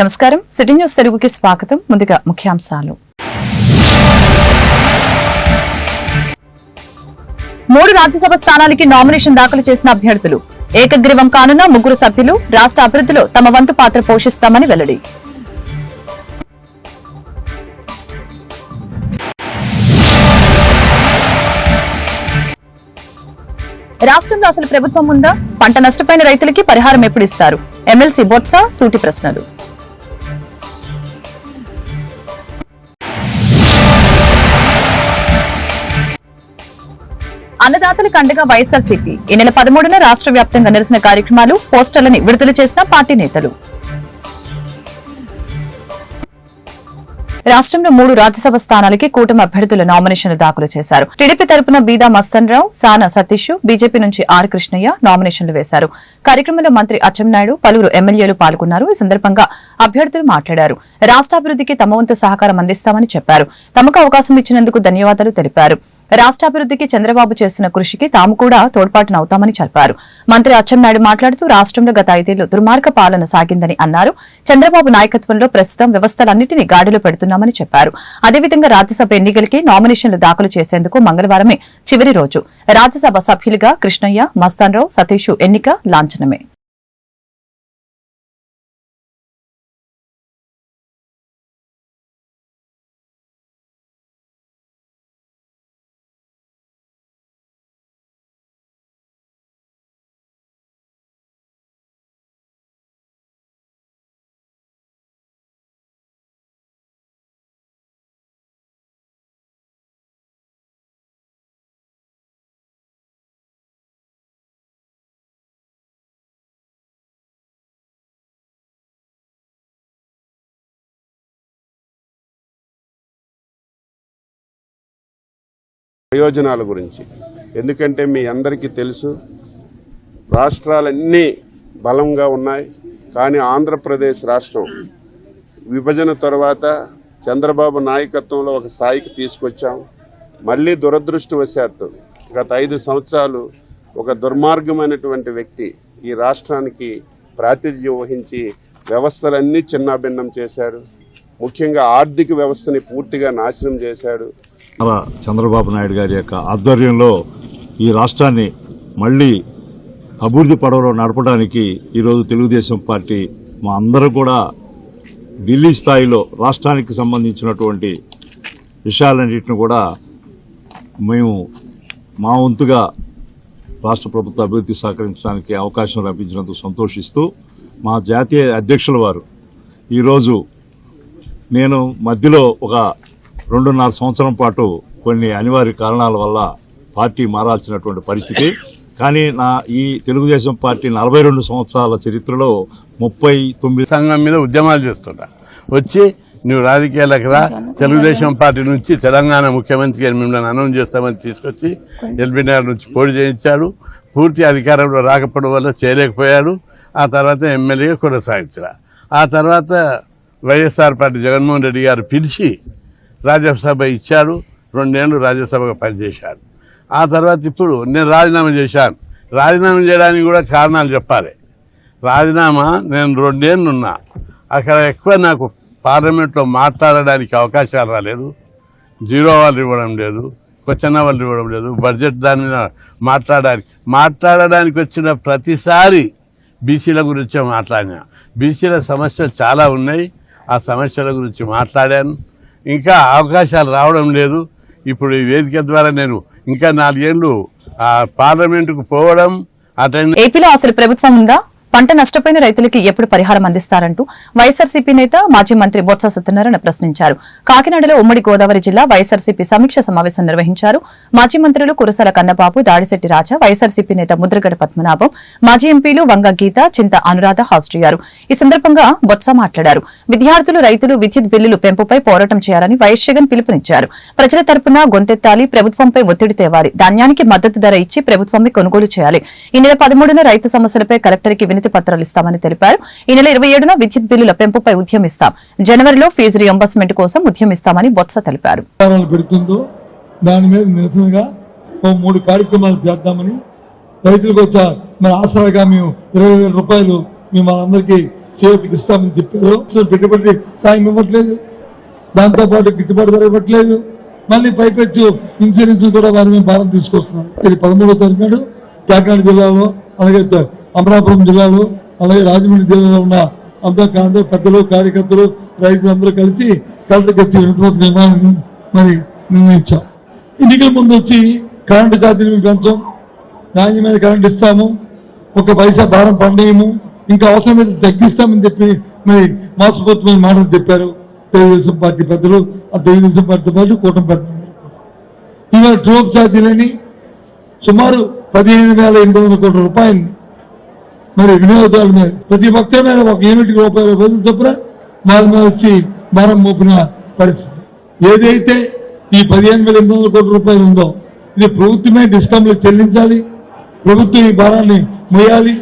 నమస్కారం. City news తెలుగుకి స్వాగతం. ముందుగా ముఖ్యాంశాలు. మూడు రాజ్యసభ స్థానాలకి నామినేషన్ దాఖలు చేసిన అభ్యర్థులు. ఏకగ్రీవం కానున్న ముగ్గురు సభ్యులు రాష్ట్ర అభివృద్ధిలో తమ వంతు పాత్ర పోషిస్తామని వెల్లడి. రాష్ట్రంలో అసలు ప్రభుత్వం ఉందా? పంట నష్టపోయిన రైతులకి పరిహారం ఎప్పుడిస్తారు ఎమ్మెల్సీ బొత్స సూటి ప్రశ్నలు. అన్నదాతలకు అండగా వైఎస్ఆర్సీపీ ఈ నెల పదమూడున రాష్ట్ర వ్యాప్తంగా నిరసన కార్యక్రమాలు పోస్టర్లని విడుదల చేసిన పార్టీ నేతలు. రాష్ట్రంలో మూడు రాజ్యసభ స్థానాలకి కూటమి అభ్యర్థుల నామినేషన్లు దాఖలు చేశారు. టీడీపీ తరపున బీదా మస్తన్ రావు సానా సతీష్ బీజేపీ నుంచి ఆర్ కృష్ణయ్య నామినేషన్లు వేశారు. కార్యక్రమంలో మంత్రి అచ్చెన్నాయుడు పలువురు ఎమ్మెల్యేలు పాల్గొన్నారు. ఈ సందర్భంగా అభ్యర్థులు మాట్లాడారు. రాష్ట్రాభివృద్ధికి తమ వంతు సహకారం అందిస్తామని చెప్పారు. తమకు అవకాశం ఇచ్చినందుకు ధన్యవాదాలు తెలిపారు. రాష్ట్రాభివృద్ధికి చంద్రబాబు చేసిన కృషికి తాము కూడా తోడ్పాటునవుతామని చెప్పారు. మంత్రి అచ్చెన్నాయుడు మాట్లాడుతూ రాష్ట్రంలో గత ఐదేళ్ళు దుర్మార్గ పాలన సాగిందని అన్నారు. చంద్రబాబు నాయకత్వంలో ప్రస్తుతం వ్యవస్థలన్నింటినీ గాడిలో పెడుతున్నామని చెప్పారు. అదేవిధంగా రాజ్యసభ ఎన్నికలకి నామినేషన్లు దాఖలు చేసేందుకు మంగళవారమే చివరి రోజు. రాజ్యసభ సభ్యులుగా కృష్ణయ్య మస్తాన్రావు సతీష్ ఎన్నిక లాంఛనమే. ప్రయోజనాల గురించి. ఎందుకంటే మీ అందరికీ తెలుసు రాష్ట్రాలన్నీ బలంగా ఉన్నాయి. కానీ ఆంధ్రప్రదేశ్ రాష్ట్రం విభజన తర్వాత చంద్రబాబు నాయకత్వంలో ఒక స్థాయికి తీసుకొచ్చాం. మళ్ళీ దురదృష్టవశాత్తు గత ఐదు సంవత్సరాలు ఒక దుర్మార్గమైనటువంటి వ్యక్తి ఈ రాష్ట్రానికి ప్రాతినిధ్యం వహించి వ్యవస్థలన్నీ చిన్నాభిన్నం చేశాడు ముఖ్యంగా ఆర్థిక వ్యవస్థని పూర్తిగా నాశనం చేశాడు. చంద్రబాబు నాయుడు గారి యొక్క ఆధ్వర్యంలో ఈ రాష్ట్రాన్ని మళ్ళీ అభివృద్ధి పడవలో నడపడానికి ఈరోజు తెలుగుదేశం పార్టీ మా అందరూ కూడా ఢిల్లీ స్థాయిలో రాష్ట్రానికి సంబంధించినటువంటి విషయాలన్నింటిని కూడా మేము మా వంతుగా రాష్ట్ర ప్రభుత్వ అభివృద్ధి సహకరించడానికి అవకాశం లభించినందుకు సంతోషిస్తూ మా జాతీయ అధ్యక్షుల వారు ఈరోజు నేను మధ్యలో ఒక రెండున్నర సంవత్సరం పాటు కొన్ని అనివార్య కారణాల వల్ల పార్టీ మారాల్సినటువంటి పరిస్థితి. కానీ నా ఈ తెలుగుదేశం పార్టీ నలభై రెండు సంవత్సరాల చరిత్రలో ముప్పై తొమ్మిది సంఘం మీద ఉద్యమాలు చేస్తుంటా. వచ్చి నువ్వు రాజకీయాలకు రా. తెలుగుదేశం పార్టీ నుంచి తెలంగాణ ముఖ్యమంత్రిగా మిమ్మల్ని అనౌన్స్ చేస్తామని తీసుకొచ్చి ఎల్బీనగర్ నుంచి పోటీ చేయించాడు. పూర్తి అధికారంలో రాకపోవడం వల్ల చేయలేకపోయాడు. ఆ తర్వాత ఎమ్మెల్యేగా కొనసాగించరా. ఆ తర్వాత వైఎస్ఆర్ పార్టీ జగన్మోహన్ రెడ్డి గారు పిలిచి రాజ్యసభ ఇచ్చాడు రెండేళ్ళు రాజ్యసభగా పనిచేశాడు ఆ తర్వాత ఇప్పుడు నేను రాజీనామా చేశాను. రాజీనామా చేయడానికి కూడా కారణాలు చెప్పాలి. రాజీనామా నేను రెండేళ్ళు ఉన్నా. అక్కడ ఎక్కువ నాకు పార్లమెంట్లో మాట్లాడడానికి అవకాశాలు రాలేదు. జీరో వాళ్ళు ఇవ్వడం లేదు క్వశ్చన్ వాళ్ళు ఇవ్వడం లేదు బడ్జెట్ దాని మీద మాట్లాడడానికి మాట్లాడడానికి వచ్చిన ప్రతిసారి బీసీల గురించే మాట్లాడినా. బీసీల సమస్యలు చాలా ఉన్నాయి. ఆ సమస్యల గురించి మాట్లాడాను. ఇంకా అవకాశాలు రావడం లేదు. ఇప్పుడు ఈ వేదిక ద్వారా నేను ఇంకా నాలుగేళ్ళు ఆ పార్లమెంటుకు పోవడం అటెండ్ ఏపీలో అసలు ప్రభుత్వం ఉందా? పంట నష్టపోయిన రైతులకి ఎప్పుడు పరిహారం అందిస్తారంటూ వైఎస్ఆర్సీపీ నేత మాజీ మంత్రి బొత్స సత్యనారాయణ ప్రశ్నించారు. కాకినాడలో ఉమ్మడి గోదావరి జిల్లా వైఎస్ఆర్సీపీ సమీక్ష సమావేశం నిర్వహించారు. మాజీ మంత్రులు కురసాల కన్నబాబు దాడిశెట్టి రాజా వైఎస్ఆర్సీపీ నేత ముద్రగడ పద్మనాభం మాజీ ఎంపీలు వంగ గీత చింత అనురాధ హాజరయ్యారు ఈ సందర్భంగా బొత్స మాట్లాడారు. విద్యార్థులు రైతులు విద్యుత్ బిల్లులు పెంపుపై పోరాటం చేయాలని వైఎస్ జగన్ పిలుపునిచ్చారు. ప్రజల తరపున గొంతెత్తాలి ప్రభుత్వంపై ఒత్తిడి తేవాలి ధాన్యానికి మద్దతు ధర ఇచ్చి ప్రభుత్వమే కొనుగోలు చేయాలి. ఈ నెల పదమూడున రైతు సమస్యలపై కలెక్టర్కి వినతి పత్రాలు ఇస్తామని తెలిపారు. ఈ నెల ఇరవై ఏడున విద్యుత్ బిల్లుల పెంపుపై ఉద్యమిస్తాం జనవరిలో ఫీజు రియంబర్స్మెంట్ కోసం ఉద్యమిస్తామని బొత్స తెలిపారు. దాని మీద నిరసనగా ఓ మూడు కార్యక్రమాలు చేద్దామని రైతులకు వచ్చా మన ఆసరాగా మేము ఇరవై వేల రూపాయలు మేము అందరికీ చేతికి ఇస్తామని చెప్పారు. పెట్టుబడి సాయం ఇవ్వట్లేదు. దాంతో పాటు గిట్టుబాటు ధర ఇవ్వట్లేదు. మళ్ళీ పైపెచ్చు ఇన్సూరెన్స్ కూడా వారి మీద భారం తీసుకొస్తున్నాం ఇది పదమూడో తారీఖు నాడు కాకినాడ జిల్లాలో అలాగే అమలాపురం జిల్లాలో అలాగే రాజమండ్రి జిల్లాలో ఉన్న అందరూ అందరూ పెద్దలు కార్యకర్తలు రైతులు అందరూ కలిసి కలెక్టర్కి వచ్చి వినతిపత్ర నిర్మాణాన్ని మరి నిర్ణయించాం. ఎన్నికల ముందు వచ్చి కరెంటు ఛార్జీలు పెంచాం. నాణ్యమైన కరెంట్ ఇస్తాము. ఒక పైసా భారం పండేయము. ఇంకా అవసరమైతే తగ్గిస్తామని చెప్పి మరి మోసపోతున్న మాటలు చెప్పారు తెలుగుదేశం పార్టీ పెద్దలు. ఆ తెలుగుదేశం పార్టీతో పాటు కూటమి పెద్దలు. ఇవాళ ట్రోప్ ఛార్జీలని సుమారు పదిహేను వేల ఎనిమిది వందల కోట్ల రూపాయలని మరి వినియోగదారుల మీద ప్రతి ఒక్కరి మీద ఒక యూనిట్ రూపాయల రూపాయలు చొప్పున వాళ్ళ మీద వచ్చి భారం మోపిన పరిస్థితి. ఏదైతే ఈ పదిహేను వేల ఎనిమిది వందల కోట్ల రూపాయలు ఉందో ఇది ప్రభుత్వమే డిస్కౌంట్లు చెల్లించాలి ప్రభుత్వం ఈ భారాన్ని మోయాలి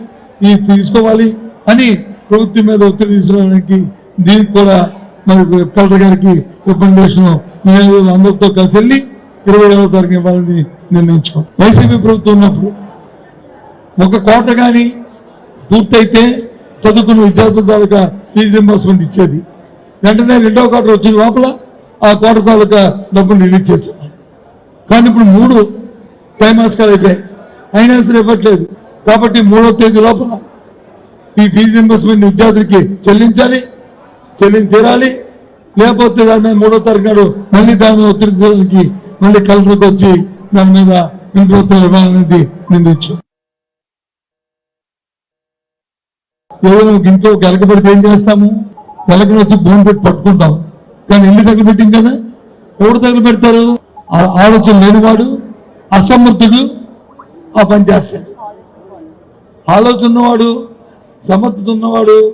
ఇది తీసుకోవాలి అని ప్రభుత్వం మీద ఒత్తిడి తీసుకోవడానికి దీనికి కూడా మరి కలెక్టర్ గారికి రికమెండేషన్ వినియోగదారులు అందరితో కలిసి వెళ్ళి ఇరవై ఏడవ తారీఖు ఇవ్వాలని నిర్ణయించుకోవాలి. వైసీపీ ప్రభుత్వం ఉన్నప్పుడు ఒక కోట కానీ పూర్తయితే చదువుకున్న విద్యార్థుల తాలూకా ఫీజు రింబర్స్మెంట్ ఇచ్చేది. వెంటనే రెండో కోట వచ్చిన లోపల ఆ కోట తాలూకా డబ్బులు రిలీజ్ చేసేవారు. కానీ ఇప్పుడు మూడు త్రైమాసికాలు అయిపోయాయి. అయినా సరే ఇవ్వట్లేదు. కాబట్టి మూడో తేదీ లోపల ఈ ఫీజు రింబర్స్మెంట్ విద్యార్థులకి చెల్లించాలి చెల్లించి తీరాలి. లేకపోతే దాని మీద మూడో తారీఖు నాడు మళ్ళీ దాని మీద ఒత్తిడి మళ్ళీ కలెక్టర్కి వచ్చి దాని మీద వినతి ఇవ్వాలనేది నిర్ణయించాం ఏదైనా ఇంట్లో ఒక ఎలక పెడితే ఏం చేస్తాము? ఎలకను వచ్చి భూమి పెట్టి పట్టుకుంటాం. కానీ ఇల్లు తగలబెట్టింది కదా? ఎవడు తగలబెడతారు ఆ- ఆలోచన లేనివాడు అసమర్థుడు ఆ పని చేస్తాడు. ఆలోచన ఉన్నవాడు సమర్థత ఉన్నవాడు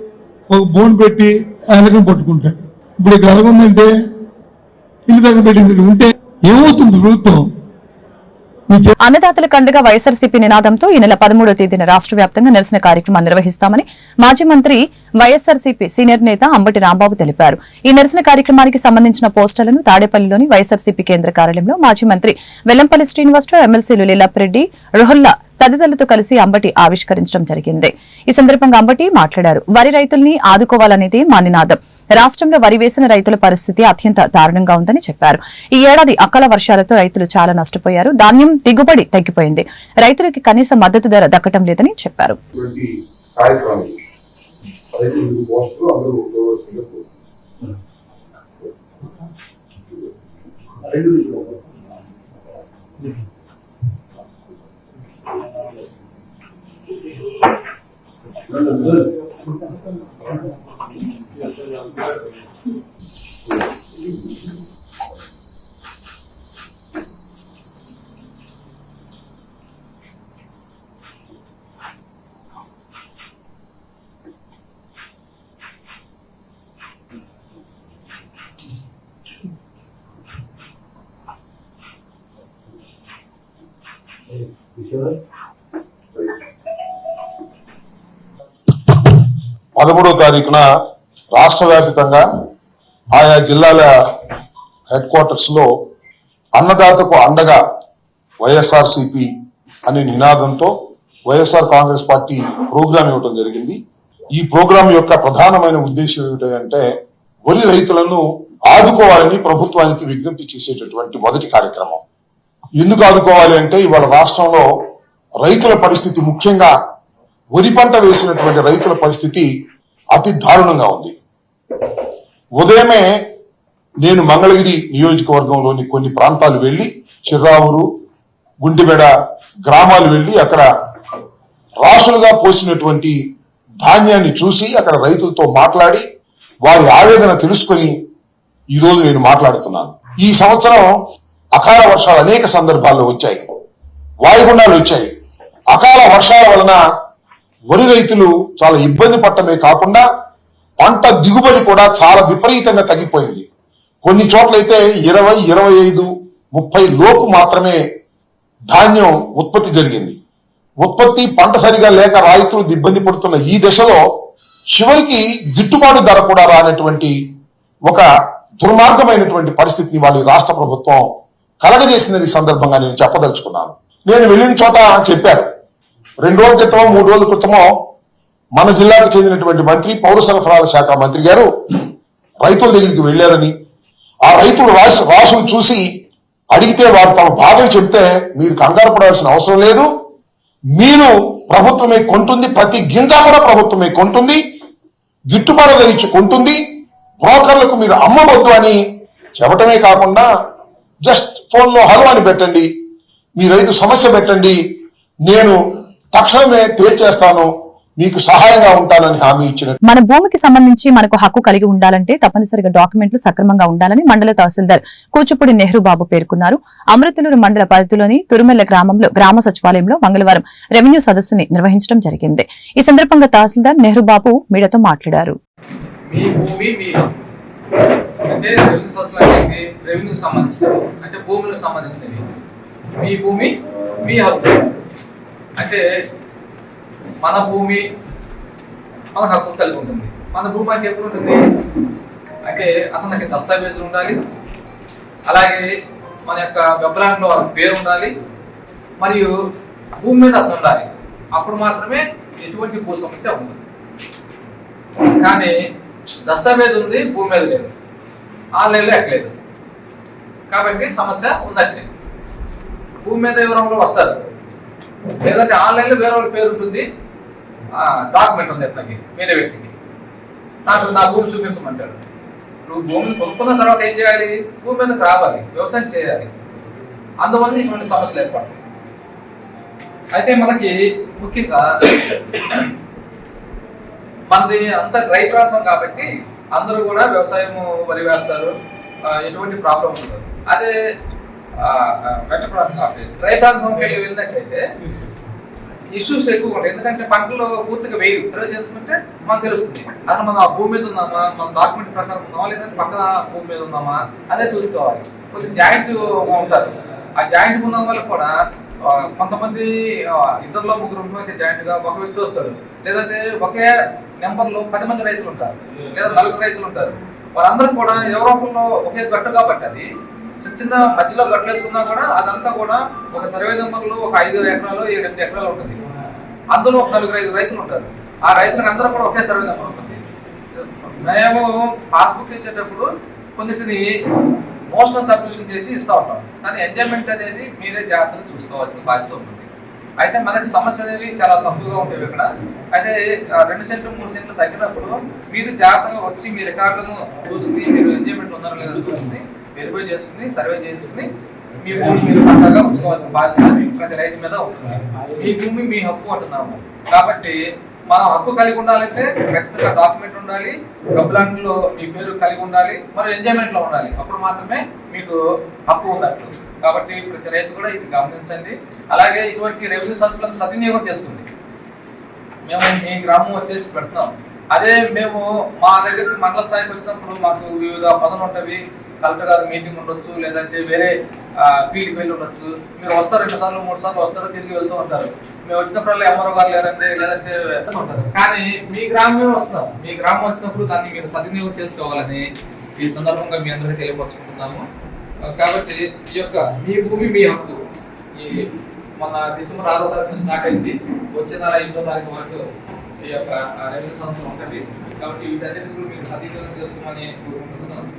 ఒక బోన్ పెట్టి ఆ ఎలకను పట్టుకుంటాడు. ఇప్పుడు ఇక్కడ ఎలాగుందంటే ఇల్లు తగలబెట్టింది ఉంటే ఏమవుతుంది ప్రభుత్వం? అన్నదాతలకు అండగా వైఎస్ఆర్సీపీ నినాదంతో ఈ నెల పదమూడవ తేదీన రాష్ట్ర వ్యాప్తంగా నిరసన కార్యక్రమాన్ని నిర్వహిస్తామని మాజీ మంత్రి వైఎస్ఆర్సీపీ సీనియర్ నేత అంబటి రాంబాబు తెలిపారు. ఈ నిరసన కార్యక్రమానికి సంబంధించిన పోస్టర్లను తాడేపల్లిలోని వైఎస్ఆర్సీపీ కేంద్ర కార్యాలయంలో మాజీ మంత్రి వెల్లంపల్లి శ్రీనివాసరావు ఎమ్మెల్సీలు లీలాప్రెడ్డి రుహల్లా తదితరులతో కలిసి అంబటి ఆవిష్కరించడం జరిగింది. ఈ సందర్భంగా అంబటి మాట్లాడారు. వరి రైతుల్ని ఆదుకోవాలనేది మా నినాదం. రాష్ట్రంలో వరి వేసిన రైతుల పరిస్థితి అత్యంత దారుణంగా ఉందని చెప్పారు. ఈ ఏడాది అకాల వర్షాలతో రైతులు చాలా నష్టపోయారు. ధాన్యం దిగుబడి తగ్గిపోయింది. రైతులకి కనీస మద్దతు ధర దక్కటం లేదని చెప్పారు. ఇటువంటి కార్యక్రమం అదైతే మీకు పోస్టులు అందరూ చూడవలసిందిగా పదమూడో పదమూడవ తారీఖున రాష్ట్ర వ్యాప్తంగా ఆయా జిల్లాల హెడ్ క్వార్టర్స్లో అన్నదాతకు అండగా వైఎస్ఆర్సిపి అనే నినాదంతో వైఎస్ఆర్ కాంగ్రెస్ పార్టీ ప్రోగ్రాం ఇవ్వడం జరిగింది. ఈ ప్రోగ్రాం యొక్క ప్రధానమైన ఉద్దేశం ఏమిటంటే వరి రైతులను ఆదుకోవాలని ప్రభుత్వానికి విజ్ఞప్తి చేసేటటువంటి మొదటి కార్యక్రమం. ఎందుకు ఆదుకోవాలి అంటే ఇవాళ రాష్ట్రంలో రైతుల పరిస్థితి ముఖ్యంగా వరి పంట వేసినటువంటి రైతుల పరిస్థితి అతి దారుణంగా ఉంది. ఉదయమే నేను మంగళగిరి నియోజకవర్గంలోని కొన్ని ప్రాంతాలు వెళ్ళి చిర్రావూరు గుండెబెడ గ్రామాలు వెళ్ళి అక్కడ రాసులుగా పోసినటువంటి ధాన్యాన్ని చూసి అక్కడ రైతులతో మాట్లాడి వారి ఆవేదన తెలుసుకొని ఈ రోజు నేను మాట్లాడుతున్నాను. ఈ సంవత్సరం అకాల వర్షాలు అనేక సందర్భాల్లో వచ్చాయి. వాయుగుండాలు వచ్చాయి. అకాల వర్షాల వలన వరి రైతులు చాలా ఇబ్బంది పడటమే కాకుండా పంట దిగుబడి కూడా చాలా విపరీతంగా తగ్గిపోయింది. కొన్ని చోట్లయితే ఇరవై ఇరవై ఐదు ముప్పై లోపు మాత్రమే ధాన్యం ఉత్పత్తి జరిగింది. ఉత్పత్తి పంట సరిగా లేక రైతులు ఇబ్బంది పడుతున్న ఈ దశలో చివరికి గిట్టుబాటు ధర కూడా రానటువంటి ఒక దుర్మార్గమైనటువంటి పరిస్థితిని వాళ్ళ రాష్ట్ర ప్రభుత్వం కలగజేసిందని ఈ సందర్భంగా నేను చెప్పదలుచుకున్నాను. నేను వెళ్ళిన చోట చెప్పారు. రెండు రోజుల క్రితమో మూడు రోజుల క్రితమో మన జిల్లాకు చెందినటువంటి మంత్రి పౌర సరఫరాల శాఖ మంత్రి గారు రైతుల దగ్గరికి వెళ్ళారని. ఆ రైతులు రాసి రాసులు చూసి అడిగితే వారు తమ బాధలు చెప్తే మీరు కంగారు పడాల్సిన అవసరం లేదు. మీరు ప్రభుత్వమే కొంటుంది ప్రతి గింజ కూడా ప్రభుత్వమే కొంటుంది గిట్టుబాటు ధర ఇచ్చి కొంటుంది బ్రోకర్లకు మీరు అమ్మవద్దు అని చెప్పటమే కాకుండా జస్ట్ ఫోన్లో హలో అని పెట్టండి మీ రైతు సమస్య పెట్టండి నేను తక్షణమే తేల్చేస్తాను మీకు సహాయంగా ఉంటానని హామీ ఇచ్చిన మన భూమికి సంబంధించి మనకు హక్కు కలిగి ఉండాలంటే తప్పనిసరిగా డాక్యుమెంట్లు సక్రమంగా ఉండాలని మండల తహసీల్దార్ కూచిపూడి నెహ్రూ బాబు పేర్కొన్నారు. అమృతలూరు మండల పరిధిలోని తురుమెల్ల గ్రామంలో గ్రామ సచివాలయంలో మంగళవారం రెవెన్యూ సదస్సుని నిర్వహించడం జరిగింది. ఈ సందర్భంగా తహసీల్దార్ నెహ్రూ బాబు మీడియాతో మాట్లాడారు. మీ భూమి మీ అంటే రెవెన్యూ సోర్స్లకి రెవెన్యూ సంబంధించినవి అంటే భూములకు సంబంధించినవి. మీ భూమి మీ హక్కు. అంటే మన భూమి మన హక్కు కలిగి ఉంటుంది. మన భూమి అంటే ఎప్పుడు ఉంటుంది? అంటే అతనికి దస్తావేజులు ఉండాలి. అలాగే మన యొక్క వెబ్లాండ్లో పేరు ఉండాలి. మరియు భూమి మీద అతను ఉండాలి. అప్పుడు మాత్రమే ఎటువంటి భూ సమస్య ఉండదు. కానీ దస్తావేజ్ ఉంది భూమి మీద లేదు. ఆన్లైన్లో ఎక్కలేదు కాబట్టి సమస్య ఉందంటే భూమి మీద వివరంలో వస్తారు. లేదంటే ఆన్లైన్లో వేరే వాళ్ళ పేరు ఉంటుంది. డాక్యుమెంట్ ఉంది అతనికి వేరే వ్యక్తికి. నాకు నా భూమి చూపించమంటారు నువ్వు భూమిని కొనుక్కున్న తర్వాత ఏం చేయాలి? భూమి మీదకి రావాలి వ్యవసాయం చేయాలి. అందువల్ల ఇటువంటి సమస్యలు ఏర్పడతాయి. అయితే మనకి ముఖ్యంగా మనది అంత డ్రై ప్రాంతం కాబట్టి అందరూ కూడా వ్యవసాయం వరి వేస్తారు. ఎటువంటి ప్రాబ్లం ఉండదు. అదే డ్రై ప్రాంతం వెళ్ళి వెళ్ళినట్లయితే ఇష్యూస్ ఎక్కువ ఉంటాయి. ఎందుకంటే పంటలు పూర్తిగా వేయరు ఈరోజు చేసుకుంటే మనకు తెలుస్తుంది. అసలు మనం ఆ భూమి మీద ఉన్నామా? మన డాక్యుమెంట్ ప్రకారం ఉన్నామా? లేదంటే పక్కన భూమి మీద ఉన్నామా? అదే చూసుకోవాలి. కొంచెం జాయింట్ ఉంటారు. ఆ జాయింట్ ఉన్న వాళ్ళు కూడా కొంతమంది ఇద్దరిలో ముగ్గురు అయితే జాయింట్గా ఒక వ్యక్తి వస్తాడు. లేదంటే ఒకే నెంబర్లో పది మంది రైతులు ఉంటారు. లేదా నలుగురు రైతులు ఉంటారు. వారందరూ కూడా యూరోపంలో ఒకే గట్టు కాబట్టి అది చిన్న చిన్న మధ్యలో గట్లేసుకున్నా కూడా అదంతా కూడా ఒక సర్వే నెంబర్లో ఒక ఐదు ఎకరాలు ఏడు ఎనిమిది ఎకరాలు ఉంటుంది. అందులో ఒక నలుగురు ఐదు రైతులు ఉంటారు. ఆ రైతులకు అందరూ కూడా ఒకే సర్వే నెంబర్ ఉంటుంది. మేము పాస్బుక్ ఇచ్చేటప్పుడు కొన్నిటిని మోషనల్ సబ్మిషన్ చేసి ఇస్తా ఉంటాం. కానీ ఎంజాయ్మెంట్ అనేది మీరే జాగ్రత్తగా చూసుకోవాల్సిన బాధ్యత ఉంటుంది. అయితే మనకి సమస్య అనేవి చాలా తక్కువగా ఉంటాయి ఇక్కడ. అయితే రెండు సెంట్లు మూడు సెంట్లు తగ్గినప్పుడు మీరు జాగ్రత్తగా వచ్చి మీ రికార్డులను చూసుకుని మీరు ఎంజాయ్మెంట్ ఉన్నారో లేదో చూసుకుని వెరిఫై చేసుకుని సర్వే చేసుకుని మీ భూమి మీరు పట్టాగా ఉంచుకోవాల్సిన బాధ్యత ప్రతి రైతు మీద ఉంటుంది. మీ భూమి మీ హక్కు అంటున్నాము. కాబట్టి మనం హక్కు కలిగి ఉండాలంటే ఖచ్చితంగా డాక్యుమెంట్ ఉండాలి లో మీ పేరు కలిగి ఉండాలి మరి ఎంజాయ్మెంట్లో ఉండాలి. అప్పుడు మాత్రమే మీకు హక్కు ఉన్నట్లు కాబట్టి ప్రతి రైతు కూడా ఇది గమనించండి. అలాగే ఇటువంటి రెవెన్యూ సంస్థలను సద్వినియోగం చేసుకుంది మేము మీ గ్రామం వచ్చేసి పెడుతున్నాం. అదే మేము మా దగ్గరికి మండల స్థాయికి వచ్చినప్పుడు మాకు వివిధ పనులు ఉంటవి. కలెక్టర్ గారు మీటింగ్ ఉండొచ్చు లేదంటే వేరే ఫీల్డ్కి వెళ్ళి ఉండొచ్చు. మీరు వస్తారు రెండు సార్లు మూడు సార్లు వస్తారు తిరిగి వెళ్తూ ఉంటారు. మేము వచ్చినప్పుడల్లా ఎంఆర్ఓ గారు లేదంటే లేదంటే ఉంటారు. కానీ మీ గ్రామమే వస్తున్నాం మీ గ్రామం వచ్చినప్పుడు దాన్ని మీరు సద్వినియోగం చేసుకోవాలని ఈ సందర్భంగా మీ అందరికీ తెలియపరుచుకుంటున్నాము. కాబట్టి ఈ యొక్క మీ భూమి మీ హక్కు ఈ మన డిసెంబర్ ఆరో తారీఖు స్టార్ట్ అయింది. వచ్చే నెల ఎనిమిదో తారీఖు వరకు ఈ యొక్క రెవెన్యూ సంస్థలు ఉంటుంది. కాబట్టి వీటన్నిటి మీరు సద్వినియోగం చేసుకోమని కోరుకుంటున్నాను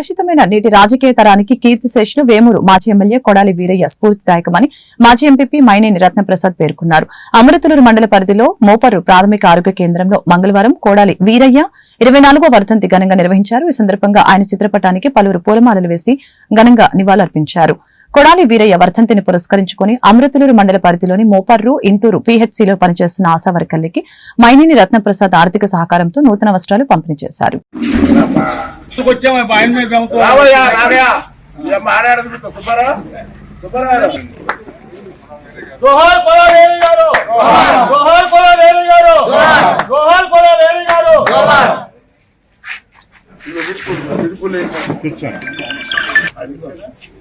కలుషితమైన నేటి రాజకీయ తరానికి కీర్తిశేషులు వేమూరు మాజీ ఎమ్మెల్యే కొడాలి వీరయ్య స్ఫూర్తిదాయకమని మాజీ ఎంపీపీ మైనేని రత్నప్రసాద్ పేర్కొన్నారు. అమృతలూరు మండల పరిధిలో మోపరు ప్రాథమిక ఆరోగ్య కేంద్రంలో మంగళవారం కొడాలి వీరయ్య ఇరవై నాలుగో వర్ధంతి ఘనంగా నిర్వహించారు. ఈ సందర్భంగా ఆయన చిత్రపటానికి పలువురు పూలమాలలు వేసి ఘనంగా నివాళులర్పించారు. కొడాలి వీరయ్య వర్ధంతిని పురస్కరించుకుని అమృతలూరు మండల పరిధిలోని మోపర్రు ఇంటూరు పీహెచ్సీలో పనిచేస్తున్న ఆశా వర్కర్లకి మైనేని రత్నప్రసాద్ ఆర్థిక సహకారంతో నూతన వస్త్రాలు పంపిణీ చేశారు.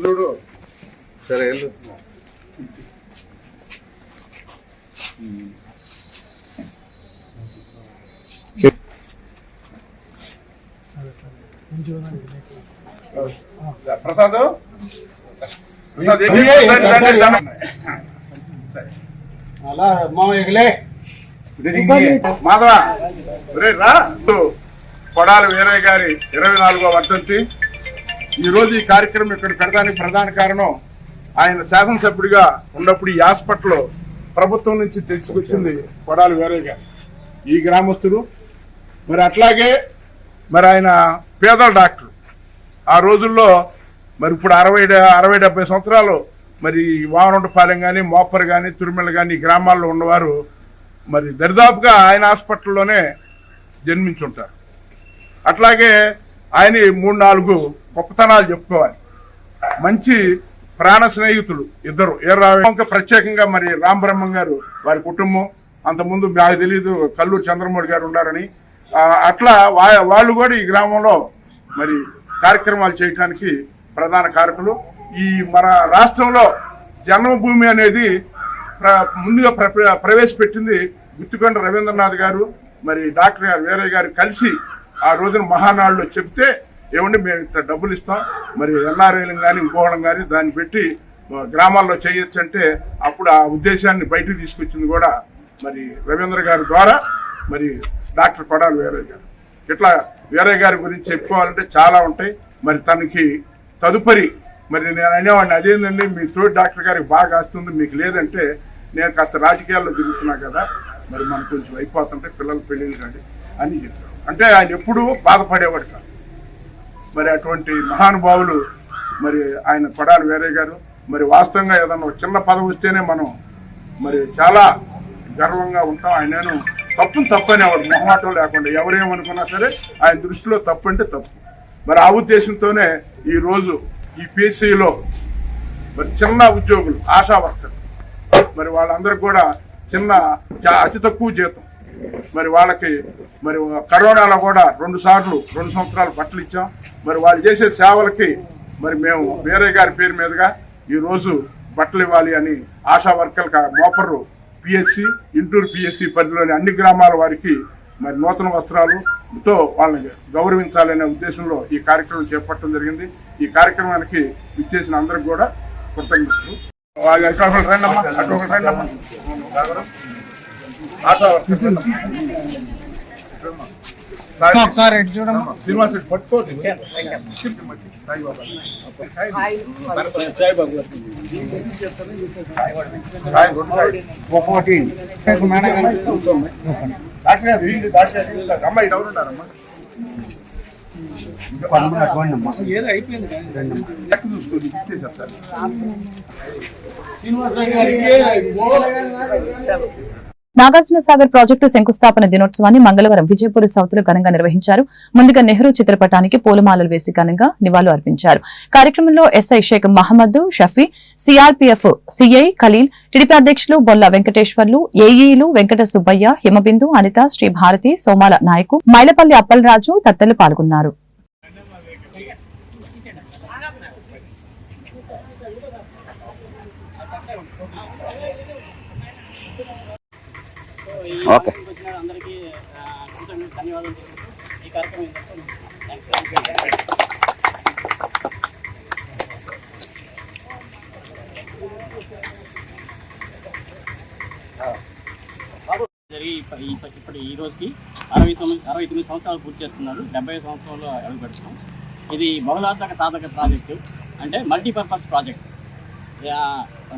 చూడు సరే ప్రసాద్ ప్రసాద్ ఏం చేస్తున్నావు? మాధవ. రా. కొడాలి వీరయ్య గారి ఇరవై నాలుగో వర్ధంతి. ఈ రోజు ఈ కార్యక్రమం ఇక్కడ పెడడానికి ప్రధాన కారణం ఆయన శాసనసభ్యుడిగా ఉన్నప్పుడు ఈ హాస్పిటల్ ప్రభుత్వం నుంచి తీసుకొచ్చింది కొడాలి వీరయ్య గారు. ఈ గ్రామస్తులు మరి అట్లాగే మరి ఆయన పేదల డాక్టర్. ఆ రోజుల్లో మరి ఇప్పుడు అరవై అరవై డెబ్బై సంవత్సరాలు మరి వావనొండపాలెం కానీ మోపర్ కానీ తురిమెల కానీ ఈ గ్రామాల్లో ఉన్నవారు మరి దరిదాపుగా ఆయన హాస్పిటల్లోనే జన్మించుంటారు. అట్లాగే ఆయన మూడు నాలుగు గొప్పతనాలు చెప్పుకోవాలి. మంచి ప్రాణ స్నేహితులు ఇద్దరు. ఏ ఇంకా ప్రత్యేకంగా మరి రామబ్రహ్మం గారు వారి కుటుంబం. అంతకుముందు నాకు తెలియదు కల్లూరు చంద్రమౌళి గారు ఉన్నారని అట్లా వా- వాళ్ళు కూడా ఈ గ్రామంలో మరి కార్యక్రమాలు చేయడానికి ప్రధాన కారకులు. ఈ మన రాష్ట్రంలో జన్మభూమి అనేది ముందుగా ప్రవేశపెట్టింది గుత్తికొండ రవీంద్రనాథ్ గారు మరి డాక్టర్ గారు వేరే గారు కలిసి ఆ రోజున మహానాడులో చెప్తే ఏమండి మేము ఇంత డబ్బులు ఇస్తాం మరి ఎన్ఆర్ఐలు కానీ ఇంకోవడం కానీ దాన్ని పెట్టి గ్రామాల్లో చేయొచ్చు అంటే అప్పుడు ఆ ఉద్దేశాన్ని బయటకు తీసుకొచ్చింది కూడా మరి రవీంద్ర గారి ద్వారా మరి డాక్టర్ కొడాలి వేరే గారు. ఇట్లా వేరే గారి గురించి చెప్పుకోవాలంటే చాలా ఉంటాయి. మరి తనకి తదుపరి మరి నేను అనేవాడిని అదేందండి మీ తోటి డాక్టర్ గారికి బాగా వస్తుంది మీకు లేదంటే నేను కాస్త రాజకీయాల్లో తిరుగుతున్నా కదా మరి మనకు కొంచెం అయిపోతుంటే పిల్లల పెళ్ళిళ్ళు కానీ అని చెప్పాడు అంటే ఆయన ఎప్పుడూ బాధపడేవాడు కాదు. మరి అటువంటి మహానుభావులు మరి ఆయన కొడాలి వేరే గారు మరి వాస్తవంగా ఏదన్నా ఒక చిన్న పదవి వస్తేనే మనం మరి చాలా గర్వంగా ఉంటాం. ఆయనను తప్పును తప్పనేవాడు మొహమాటం లేకుండా ఎవరేమనుకున్నా సరే ఆయన దృష్టిలో తప్పు అంటే తప్పు. మరి ఆ ఉద్దేశంతోనే ఈ రోజు ఈ పిఎస్సిలో మరి చిన్న ఉద్యోగులు ఆశా వర్కర్ మరి వాళ్ళందరికి కూడా చిన్న చా- అతి తక్కువ జీతం. మరి వాళ్ళకి మరి కరోనాలో కూడా రెండు సార్లు రెండు సంవత్సరాలు బట్టలు ఇచ్చాం. మరి వాళ్ళు చేసే సేవలకి మరి మేము వేరే గారి పేరు మీదుగా ఈ రోజు బట్టలు ఇవ్వాలి అని ఆశా వర్కర్లకు మోపర్రు పిఎస్సి ఇంటూరు పిఎస్సి పరిధిలోని అన్ని గ్రామాల వారికి మరి నూతన వస్త్రాలుతో వాళ్ళని గౌరవించాలనే ఉద్దేశంలో ఈ కార్యక్రమం చేపట్టడం జరిగింది. ఈ కార్యక్రమానికి ఇచ్చేసిన అందరికి కూడా కృతజ్ఞతలు. అమ్మా. సాయి- శ్రీనివాస్ పట్టుకోండి వీళ్ళు డాక్టర్ గారు, వీళ్ళు డాక్టర్. అమ్మ, ఇది ఎవరు ఉన్నారమ్మా? లెక్క నాగార్జున సాగర్ ప్రాజెక్టు శంకుస్థాపన దినోత్సవాన్ని మంగళవారం విజయపూర్ సౌత్లో ఘనంగా నిర్వహించారు. ముందుగా నెహ్రూ చిత్రపటానికి పూలమాలలు వేసి ఘనంగా నివాళులు అర్పించారు. కార్యక్రమంలో SI Sheikh Mohammed Shafi CRPF CI Khaleel TDP అధ్యక్షులు బొల్ల వెంకటేశ్వర్లు ఏఈలు వెంకట సుబ్బయ్య హిమబిందు అనిత శ్రీ భారతి సోమాల నాయకు మైలపల్లి అప్పలరాజు తదితరులు పాల్గొన్నారు ఓకే అందరికీ ఆ, కృతజ్ఞతలు, ధన్యవాదాలు తెలుపుతూ ఈ కార్యక్రమం ఇంతటితో థాంక్యూ. జరిగి ఈ ఇప్పుడు ఈ రోజుకి అరవై సంవత్సరం అరవై తొమ్మిది సంవత్సరాలు పూర్తి చేస్తున్నారు. డెబ్బై సంవత్సరంలో అడుగు పెడుతున్నాం. ఇది బహుళార్థక సాధక ప్రాజెక్టు అంటే మల్టీపర్పస్ ప్రాజెక్ట్. యా,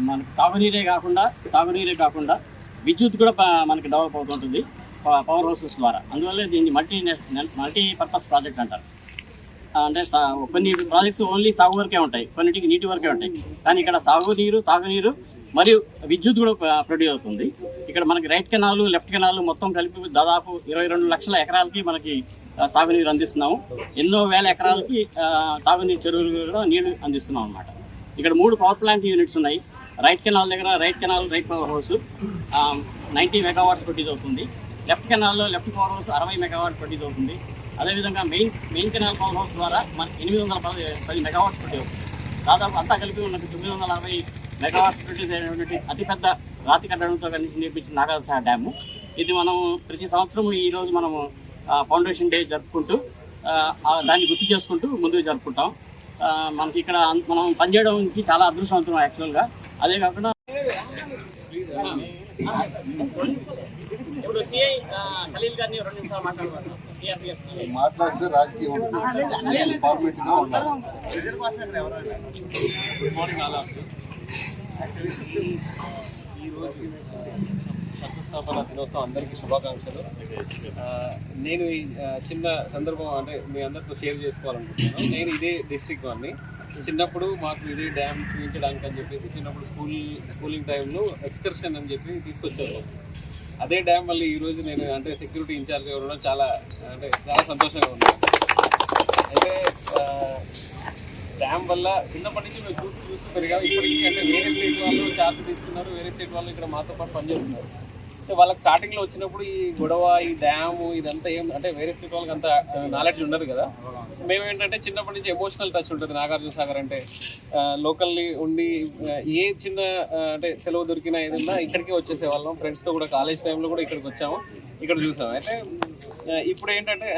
మనకి సాగునీరే కాకుండా తాగునీరే కాకుండా విద్యుత్ కూడా మనకి డెవలప్ అవుతుంటుంది ప- పవర్ హౌసెస్ ద్వారా. అందువల్ల దీన్ని మల్టీ మల్టీ పర్పస్ ప్రాజెక్ట్ అంటారు. అంటే కొన్ని ప్రాజెక్ట్స్ ఓన్లీ సాగు వరకే ఉంటాయి కొన్నిటికి నీటి వరకే ఉంటాయి. కానీ ఇక్కడ సాగునీరు తాగునీరు మరియు విద్యుత్ కూడా ప్రొడ్యూస్ అవుతుంది. ఇక్కడ మనకి రైట్ కెనాలు లెఫ్ట్ కెనాలు మొత్తం కలిపి దాదాపు ఇరవై రెండు లక్షల ఎకరాలకి మనకి సాగునీరు అందిస్తున్నాము. ఎన్నో వేల ఎకరాలకి తాగునీరు చెరువులు కూడా నీళ్ళు అందిస్తున్నాం అనమాట ఇక్కడ మూడు పవర్ ప్లాంట్ యూనిట్స్ ఉన్నాయి. రైట్ కెనాల్ దగ్గర right canal right power house ninety megawatts produce అవుతుంది. లెఫ్ట్ కెనాల్లో లెఫ్ట్ పవర్ హౌస్ అరవై మెగావాట్ ప్రొడ్యూస్ అవుతుంది. అదేవిధంగా main main canal power house ద్వారా మనకి ఎనిమిది వందల పది పది మెగావాట్స్ ప్రొడ్యూస్ అవుతుంది. దాదాపు అంతా కలిపి మనకు తొమ్మిది వందల అరవై మెగావాట్స్ ప్రొడ్యూస్ అయినటువంటి అతిపెద్ద రాతి కట్టడంతో కలిసి నిర్మించిన నాగార్జున డ్యాము. ఇది మనం ప్రతి సంవత్సరం ఈరోజు మనము ఫౌండేషన్ డే జరుపుకుంటూ దాన్ని గుర్తు చేసుకుంటూ ముందుకు జరుపుకుంటాం. మనకి ఇక్కడ మనం పనిచేయడానికి చాలా అదృష్టవంతం యాక్చువల్గా. అదే కాకుండా ఇప్పుడు సిఐ ఖలీల్ గారిని రెండు నిమిషాలు సిఐ మాట్లాడితే రాజకీయం ఫార్మేట్గా ఉండాలి. Good morning all of you actually ఈరోజు శంకుస్థాపన దినోత్సవం అందరికీ శుభాకాంక్షలు. నేను ఈ చిన్న సందర్భం అంటే మీ అందరితో షేర్ చేసుకోవాలనుకుంటున్నాను. నేను ఇదే డిస్ట్రిక్ట్ వాడిని. చిన్నప్పుడు మాకు ఇదే డ్యామ్ చూపించడానికి అని చెప్పేసి చిన్నప్పుడు స్కూల్ స్కూలింగ్ టైంలో ఎక్స్కర్షన్ అని చెప్పి తీసుకొచ్చారు. అదే డ్యామ్ మళ్ళీ ఈరోజు నేను అంటే సెక్యూరిటీ ఇన్ఛార్జ్గా ఉండడం చాలా అంటే చాలా సంతోషంగా ఉంది. అయితే డ్యామ్ వల్ల చిన్నప్పటి నుంచి మేము చూస్తూ చూస్తూ పెరిగాము ఇప్పటికీ అంటే వేరే స్టేట్ వాళ్ళు చార్జ్ తీసుకున్నారు వేరే స్టేట్ వాళ్ళు ఇక్కడ మాతో పాటు పనిచేస్తున్నారు. వాళ్ళకి స్టార్టింగ్లో వచ్చినప్పుడు ఈ గొడవ ఈ డ్యామ్ ఇదంతా ఏం అంటే వేరే స్టేట్ వాళ్ళకి అంత నాలెడ్జ్ ఉండదు కదా. మేము ఏంటంటే చిన్నప్పటి నుంచి ఎమోషనల్ టచ్ ఉంటుంది నాగార్జున సాగర్ అంటే. లోకల్లీ ఉండి ఏ చిన్న అంటే సెలవు దొరికినా ఏదన్నా ఇక్కడికే వచ్చేసే వాళ్ళం ఫ్రెండ్స్తో కూడా కాలేజ్ టైంలో కూడా ఇక్కడికి వచ్చాము. ఇక్కడ చూసాము. అయితే ఇప్పుడు ఏంటంటే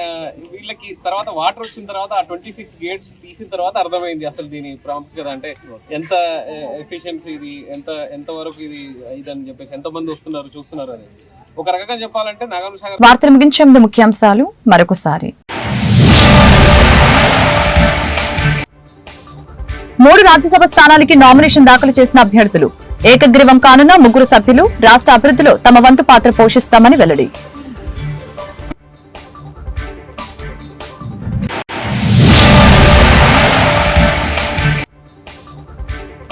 వీళ్ళకి తర్వాత వాటర్ వచ్చిన తర్వాత ఆ ట్వంటీ సిక్స్ గేట్స్ తీసిన తర్వాత అర్థమైంది అసలు దీని ప్రాముఖ్యత అంటే ఎంత ఎఫిషియన్సీ ఇది ఎంత ఎంత వరకు ఇది ఇదని చెప్పేసి ఎంత మంది వస్తున్నారు చూస్తున్నారు అని ఒక రకంగా చెప్పాలంటే నగరం సాగర్ వార్తలు ముగించేందు ముఖ్యాంశాలు మరొకసారి. మూడు రాజ్యసభ స్థానాలకి నామినేషన్ దాఖలు చేసిన అభ్యర్థులు. ఏకగ్రీవం కానున్న ముగ్గురు సభ్యులు రాష్ట్ర అభివృద్ధిలో తమ వంతు పాత్ర పోషిస్తామని వెల్లడి.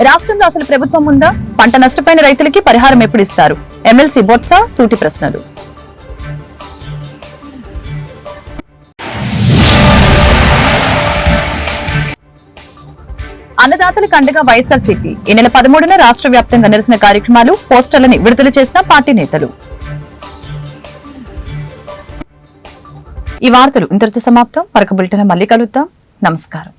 రాష్ట్రంలో అసలు ప్రభుత్వం ఉందా? పంట నష్టపోయిన రైతులకి పరిహారం ఎప్పుడు ఇస్తారు? ఎమ్మెల్సీ బొత్స సూటి ప్రశ్నలు. అన్నదాతలకు అండగా వైఎస్ఆర్సీపీ ఈ నెల పదమూడున రాష్ట్ర వ్యాప్తంగా నిరసన కార్యక్రమాలు పోస్టర్లని విడుదల చేసిన పార్టీ నేతలు. ఈ వార్తలు ఇంతటితో సమాప్తం. మరొక బులెటిన్ మళ్ళీ కలుద్దాం. నమస్కారం.